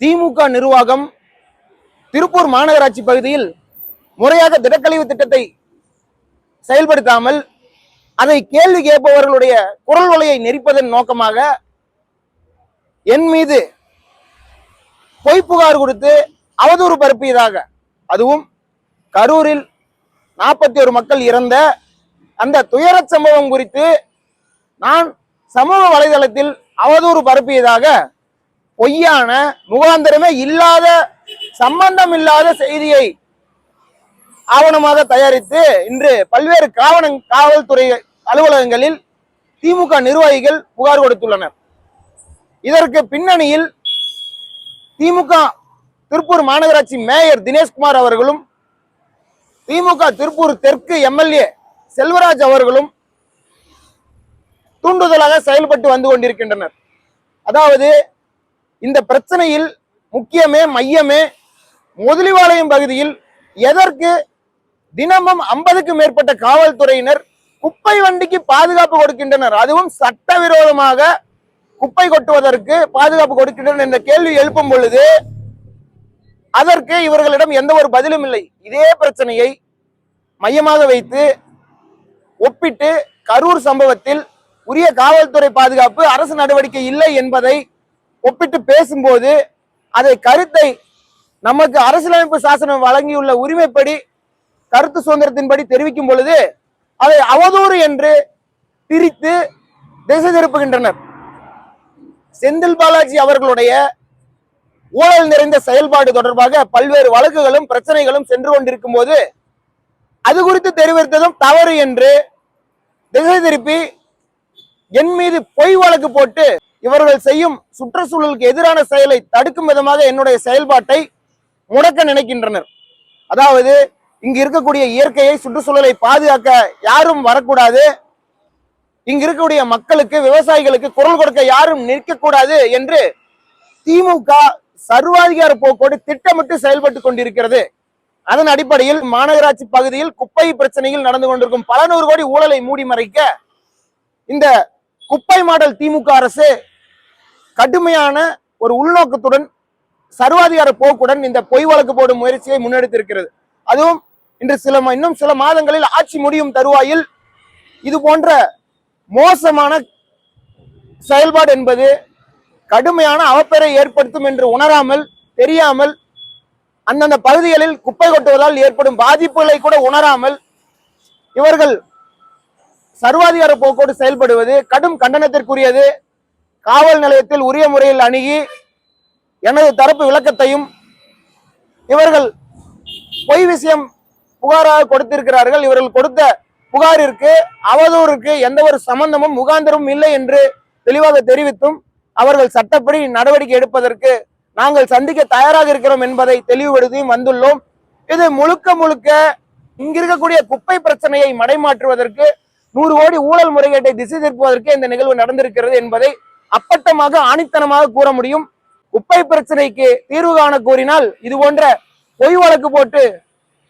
திமுக நிர்வாகம் திருப்பூர் மாநகராட்சி பகுதியில் முறையாக திடக்கழிவு திட்டத்தை செயல்படுத்தாமல் அதை கேள்வி கேட்பவர்களுடைய குரல் ஒலையை நெரிப்பதன் நோக்கமாக என் மீது பொய் புகார் கொடுத்து அவதூறு பரப்பியதாக அதுவும் கரூரில் நாற்பத்தி ஒரு மக்கள் இறந்த அந்த துயரச் சம்பவம் குறித்து நான் சமூக வலைதளத்தில் அவதூறு பரப்பியதாக பொய்யான முகாந்திரமே இல்லாத சம்பந்தம் இல்லாத செய்தியை ஆவணமாக தயாரித்து இன்று பல்வேறு காவன காவல்துறை அலுவலகங்களில் திமுக நிர்வாகிகள் புகார் கொடுத்துள்ளனர். இதற்கு பின்னணியில் திமுக திருப்பூர் மாநகராட்சி மேயர் தினேஷ்குமார் அவர்களும் திமுக திருப்பூர் தெற்கு எம்எல்ஏ செல்வராஜ் அவர்களும் தூண்டுதலாக செயல்பட்டு வந்து கொண்டிருக்கின்றனர். அதாவது இந்த பிரச்சனையில் முக்கியமே மையமே முதலிவாளையம் பகுதியில் எதற்கு தினமும் ஐம்பதுக்கு மேற்பட்ட காவல்துறையினர் குப்பை வண்டிக்கு பாதுகாப்பு கொடுக்கின்றனர்? அதுவும் சட்டவிரோதமாக குப்பை கொட்டுவதற்கு பாதுகாப்பு கொடுக்கின்றனர் என்ற கேள்வி எழுப்பும் பொழுது அதற்கு இவர்களிடம் எந்த ஒரு பதிலும் இல்லை. இதே பிரச்சனையை மையமாக வைத்து ஒப்பிட்டு கரூர் சம்பவத்தில் உரிய காவல்துறை பாதுகாப்பு அரசு நடவடிக்கை இல்லை என்பதை ஒப்பிட்டு பேசும்போது அதை கருத்தை நமக்கு அரசியலமைப்பு சாசனம் வழங்கியுள்ள உரிமைப்படி கருத்து சுதந்திரத்தின்படி தெரிவிக்கும் பொழுது அதை அவதூறு என்று பிரித்து திசை திருப்புகின்றனர் செந்தில் பாலாஜி அவர்களுடைய ஊழல் நிறைந்த செயல்பாடு தொடர்பாக பல்வேறு வழக்குகளும் பிரச்சனைகளும் சென்று கொண்டிருக்கும் போது அது குறித்து தெரிவித்ததும் தவறு என்று திசை திருப்பி என் மீது பொய் வழக்கு போட்டு இவர்கள் செய்யும் சுற்றுச்சூழலுக்கு எதிரான செயலை தடுக்கும் விதமாக என்னுடைய செயல்பாட்டை முடக்க நினைக்கின்றனர். அதாவது இங்கு இருக்கக்கூடிய இயற்கையை சுற்றுச்சூழலை பாதுகாக்க யாரும் வரக்கூடாது. இங்கு இருக்கக்கூடிய மக்களுக்கு விவசாயிகளுக்கு குரல் கொடுக்க யாரும் நிற்கக்கூடாது என்று திமுக சர்வாதிகார போக்கோடு திட்டமிட்டு செயல்பட்டு கொண்டிருக்கிறது. அதன் அடிப்படையில் மாநகராட்சி பகுதியில் குப்பை பிரச்சனையில் நடந்து கொண்டிருக்கும் பல நூறு கோடி ஊழலை மூடி மறைக்க இந்த குப்பை மாடல் திமுக அரசு கடுமையான ஒரு உள்நோக்கத்துடன் சர்வாதிகார போக்குடன் இந்த பொய் வழக்கு போடும் முயற்சியை முன்னெடுத்திருக்கிறது. அதுவும் இன்று சில இன்னும் சில மாதங்களில் ஆட்சி முடியும் தருவாயில் இது போன்ற மோசமான செயல்பாடு என்பது கடுமையான அவப்பெயரை ஏற்படுத்தும் என்று உணராமல் தெரியாமல் அந்தந்த பகுதிகளில் குப்பை கொட்டுவதால் ஏற்படும் பாதிப்புகளை கூட உணராமல் இவர்கள் சர்வாதிகார போக்கோடு செயல்படுவது கடும் கண்டனத்திற்குரியது. காவல் நிலையத்தில் உரிய முறையில் அணுகி எனது தரப்பு விளக்கத்தையும் இவர்கள் பொய் விஷயம் புகாராக கொடுத்திருக்கிறார்கள். இவர்கள் கொடுத்த புகாரிற்கு அவதூறுக்கு எந்த ஒரு சம்பந்தமும் முகாந்திரமும் இல்லை என்று தெளிவாக தெரிவித்தும் அவர்கள் சட்டப்படி நடவடிக்கை எடுப்பதற்கு நாங்கள் சந்திக்க தயாராக இருக்கிறோம் என்பதை தெளிவுபடுத்தியும் வந்துள்ளோம். இது முழுக்க முழுக்க இங்கிருக்கக்கூடிய குப்பை பிரச்சனையை மடைமாற்றுவதற்கு நூறு கோடி ஊழல் முறைகேட்டை திசை திருப்புவதற்கு இந்த நிகழ்வு நடந்திருக்கிறது என்பதை அப்பட்டமாக ஆணித்தனமாக கூற முடியும். குப்பை பிரச்சனைக்கு தீர்வு காண கோரினால் இது போன்ற பொய் வழக்கு போட்டு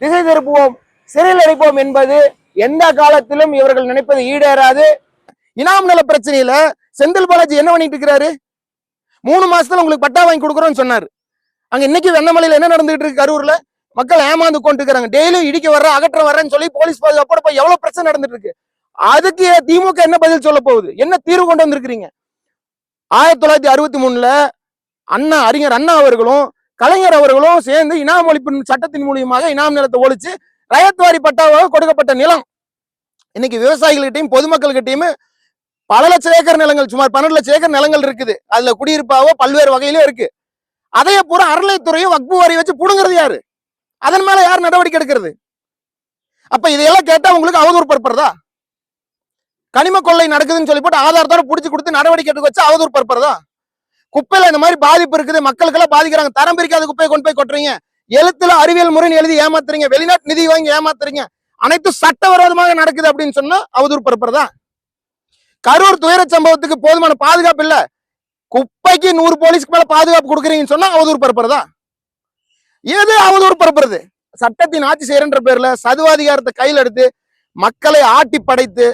திசை திருப்புவோம் சிறையில் அடைப்போம் என்பது எந்த காலத்திலும் இவர்கள் நினைப்பது ஈடேறாது. இனாம் நல பிரச்சனையில செந்தில் பாலாஜி என்ன பண்ணிட்டு இருக்கிறாரு? மூணு மாசத்துல உங்களுக்கு பட்டா வாங்கி கொடுக்குறோம்னு சொன்னாரு. அங்க இன்னைக்கு வெண்ணமலையில என்ன நடந்துட்டு இருக்கு கரூர்ல? மக்கள் ஏமாந்து கொண்டு இருக்கிறாங்க டெய்லியும் இடிக்க வர்ற அகற்ற வர்றேன்னு சொல்லி போலீஸ் பாதுகாப்போட போய் எவ்வளவு பிரச்சனை நடந்துட்டு இருக்கு? அதுக்கு திமுக என்ன பதில் சொல்ல போகுது? என்ன தீர்வு கொண்டு வந்திருக்கிறீங்க? ஆயிரத்தி தொள்ளாயிரத்தி அறுபத்தி மூணுல அண்ணா அறிஞர் அண்ணா அவர்களும் கலைஞர் அவர்களும் சேர்ந்து இனாம் ஒழிப்பு சட்டத்தின் மூலியமாக இனாம் நிலத்தை ஒழிச்சு ரயத்வாரி பட்டாவாக கொடுக்கப்பட்ட நிலம். இன்னைக்கு விவசாயிகள்கிட்டையும் பொதுமக்கள்கிட்டையும் பல லட்சம் ஏக்கர் நிலங்கள் சுமார் பன்னெண்டு லட்சம் ஏக்கர் நிலங்கள் இருக்குது. அதுல குடியிருப்பாவோ பல்வேறு வகையிலும் இருக்கு. அதைய பூரா அறநிலைத்துறையும் வக்பு வாரி வச்சு புடுங்கிறது யாரு? அதன் மேல யார் நடவடிக்கை எடுக்கிறது? அப்ப இதையெல்லாம் கேட்டா உங்களுக்கு அவதூறு பரப்புறதா? கனிம கொள்ளை நடக்குதுன்னு சொல்லி போட்டு ஆதாரத்தோட புடிச்சு கொடுத்து நடவடிக்கை எடுக்க வச்சு அவதூறு பரப்புறதா? குப்பையில இந்த மாதிரி பாதிப்பு இருக்குது. மக்களுக்கெல்லாம் பாதிக்கிறாங்க. தரம் பிரிக்காத குப்பையை கொண்டு போய் கொட்டுறீங்க. எழுத்துல அறிவியல் முறைன்னு எழுதி ஏமாத்துறீங்க. வெளிநாட்டு நிதி வாங்கி ஏமாத்துறீங்க. அனைத்து சட்டவிரோதமாக நடக்குது அப்படின்னு சொன்னா அவதூறு பரப்புறதா? கரூர் துயர சம்பவத்துக்கு போதுமான பாதுகாப்பு இல்ல. குப்பைக்கு நூறு போலீஸ்க்கு மேல பாதுகாப்பு கொடுக்குறீங்கன்னு சொன்னா அவதூறு பரப்புறதா? எது அவதூறு பரப்புறது? சட்டத்தின் ஆட்சி செய்யறன்ற பேர்ல சதுவாதிகாரத்தை கையில் எடுத்து மக்களை ஆட்டி படைத்து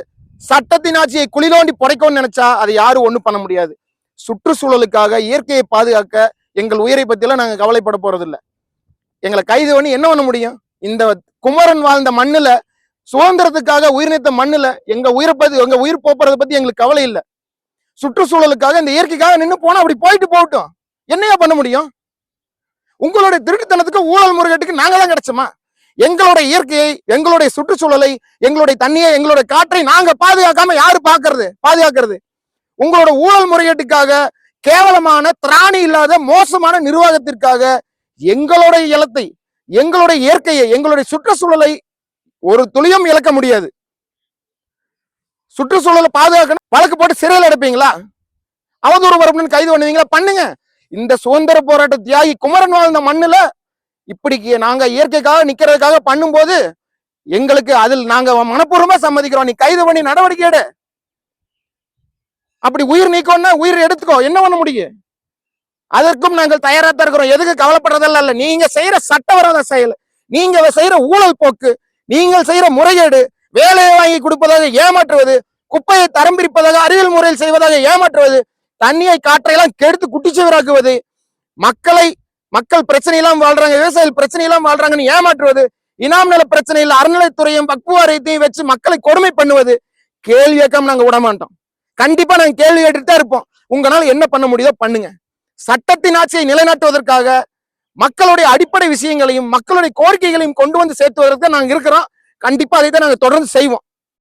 சட்டத்தின் ஆட்சியை குளிலோண்டி புடைக்கணும்னு நினைச்சா அதை யாரும் ஒண்ணும் பண்ண முடியாது. சுற்றுச்சூழலுக்காக இயற்கையை பாதுகாக்க எங்கள் உயிரை பத்தியெல்லாம் நாங்க கவலைப்பட போறது இல்ல எங்களை கைது பண்ணி என்ன பண்ண முடியும்? இந்த குமரன் வாழ்ந்த மண்ணுல சுதந்திரத்துக்காக உயிர்நீத்த மண்ணில் மண்ணுல எங்க உயிரை பத்தி எங்க உயிர் போப்புறத பத்தி எங்களுக்கு கவலை இல்ல. சுற்றுச்சூழலுக்காக இந்த இயற்கைக்காக நின்று போனா அப்படி போயிட்டு போகட்டும். என்னையா பண்ண முடியும்? உங்களுடைய திருட்டுத்தனத்துக்கு ஊழல் முறைகேட்டுக்கு நாங்க தான் கிடைச்சோமா? எங்களுடைய இயற்கையை எங்களுடைய சுற்றுச்சூழலை எங்களுடைய தண்ணியை எங்களுடைய காற்றை நாங்க பாதுகாக்காம யாரு பாக்குறது? பாதுகாக்கிறது. உங்களோட ஊழல் முறையீட்டுக்காக கேவலமான திராணி இல்லாத மோசமான நிர்வாகத்திற்காக எங்களுடைய இலத்தை எங்களுடைய இயற்கையை எங்களுடைய சுற்றுச்சூழலை ஒரு துளியும் இழக்க முடியாது. சுற்றுச்சூழலை பாதுகாக்கணும். வழக்கு போட்டு சிறையில் எடுப்பீங்களா? அவதூறு வரப்புன்னு கைது பண்ணுவீங்களா? பண்ணுங்க. இந்த சுதந்திர போராட்ட தியாகி குமரன் வாழ்ந்த மண்ணுல இப்படிக்கு நாங்க இயற்கைக்காக நிக்கிறதுக்காக பண்ணும்போது எங்களுக்கு அதில் நாங்க மனப்பூர்வமா சம்மதிக்கிறோம். நீ கைது பண்ணி நடவடிக்கை எடு. அப்படி உயிர் நீக்கம்னா உயிர் எடுத்துக்கோ. என்ன பண்ண முடியும்? அதற்கும் நாங்கள் தயாரா தான் இருக்கிறோம். எதுக்கு கவலைப்படுறதெல்லாம் இல்ல. நீங்க செய்யற சட்டவிரோத செயல். நீங்க செய்யற ஊழல் போக்கு நீங்கள் செய்யற முறைகேடு வேலையை வாங்கி கொடுப்பதாக ஏமாற்றுவது குப்பையை தரம் பிரிப்பதாக அறிவியல் முறையில் செய்வதாக ஏமாற்றுவது தண்ணியை காற்றையெல்லாம் கெடுத்து குட்டிச்சுவராக்குவது மக்களை மக்கள் பிரச்சனையெல்லாம் வாழ்றாங்க விவசாயிகள் பிரச்சனையெல்லாம் வாழ்றாங்கன்னு ஏமாற்றுவது இனாம் நல பிரச்சனையில் அறநிலைத்துறையும் பக்குவாரியத்தையும் வச்சு மக்களை கொடுமை பண்ணுவது கேள்வி கேட்காம நாங்க விட மாட்டோம். கண்டிப்பா நாங்க கேள்வி கேட்டுட்டு தான் இருப்போம். உங்களால என்ன பண்ண முடியுதோ பண்ணுங்க. சட்டத்தின் ஆட்சியை நிலைநாட்டுவதற்காக மக்களுடைய அடிப்படை விஷயங்களையும் மக்களுடைய கோரிக்கைகளையும் கொண்டு வந்து சேர்த்துவதற்கு நாங்க இருக்கிறோம். கண்டிப்பா அதை தான் நாங்க தொடர்ந்து செய்வோம்.